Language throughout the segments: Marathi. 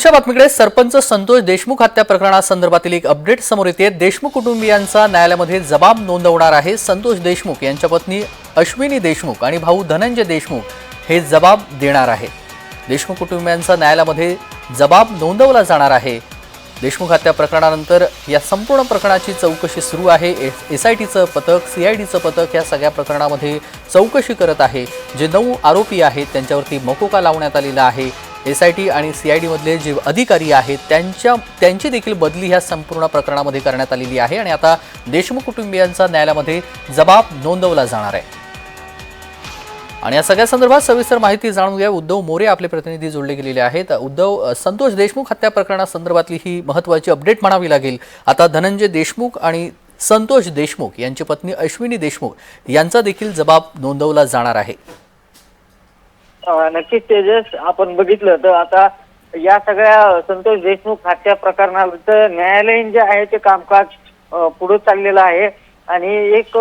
पुढच्या बातमीकडे सरपंच संतोष देशमुख हत्या प्रकरणासंदर्भातील एक अपडेट समोर येते. देशमुख कुटुंबियांचा न्यायालयामध्ये जबाब नोंदवणार आहे संतोष देशमुख. यांच्या पत्नी अश्विनी देशमुख आणि भाऊ धनंजय देशमुख हे जबाब देणार आहेत देशमुख कुटुंबियांचा न्यायालयामध्ये जबाब नोंदवला जाणार आहे. देशमुख हत्या प्रकरणानंतर या संपूर्ण प्रकरणाची चौकशी सुरू आहे. एस आय टीचं पथक सी आय डीचं पथक या सगळ्या प्रकरणामध्ये चौकशी करत आहे. जे नऊ आरोपी आहेत त्यांच्यावरती मकोका लावण्यात आलेला आहे. एस आय टी आणि सी आय डीमधले जे अधिकारी आहेत त्यांच्या त्यांची देखील बदली ह्या संपूर्ण प्रकरणामध्ये करण्यात आलेली आहे आणि आता देशमुख कुटुंबियांचा न्यायालयामध्ये जबाब नोंदवला जाणार आहे. आणि या सगळ्या संदर्भात सविस्तर माहिती जाणून घ्या. उद्धव मोरे आपले प्रतिनिधी जोडले गेलेले आहेत. उद्धव संतोष देशमुख हत्या प्रकरणासंदर्भातली ही महत्त्वाची अपडेट म्हणावी लागेल. आता धनंजय देशमुख आणि संतोष देशमुख यांची पत्नी अश्विनी देशमुख यांचा देखील जबाब नोंदवला जाणार आहे. नक्कीच तेजस आपण बघितलं तर आता या सगळ्या संतोष देशमुख हत्या प्रकरणात न्यायालयीन जे आहे ते कामकाज पुढे चाललेलं आहे. आणि एक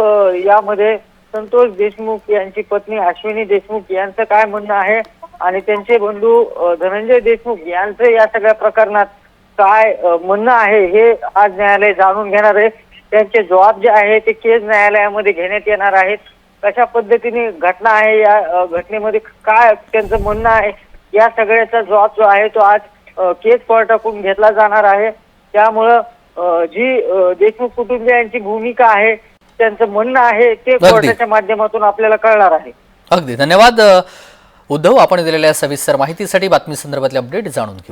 यामध्ये संतोष देशमुख यांची पत्नी अश्विनी देशमुख यांचं काय म्हणणं आहे? आणि त्यांचे बंधू धनंजय देशमुख यांचं या सगळ्या प्रकरणात काय म्हणणं आहे हे आज न्यायालय जाणून घेणार आहे. त्यांचे जबाब जे आहे ते केस न्यायालयामध्ये घेण्यात येणार आहेत. कशा पद्धतीने घटना आहे या घटनेमध्ये काय त्यांचं म्हणणं आहे या सगळ्याचा जबाब जो आहे तो आज केस कोर्टाकडून घेतला जाणार आहे. त्यामुळं जी देशमुख कुटुंबियांची भूमिका आहे त्यांचं म्हणणं आहे ते. कोर्टाच्या माध्यमातून आपल्याला कळणार आहे. अगदी. धन्यवाद उद्धव. आपण दिलेल्या सविस्तर माहितीसाठी बातमी संदर्भातले अपडेट जाणून घेऊ.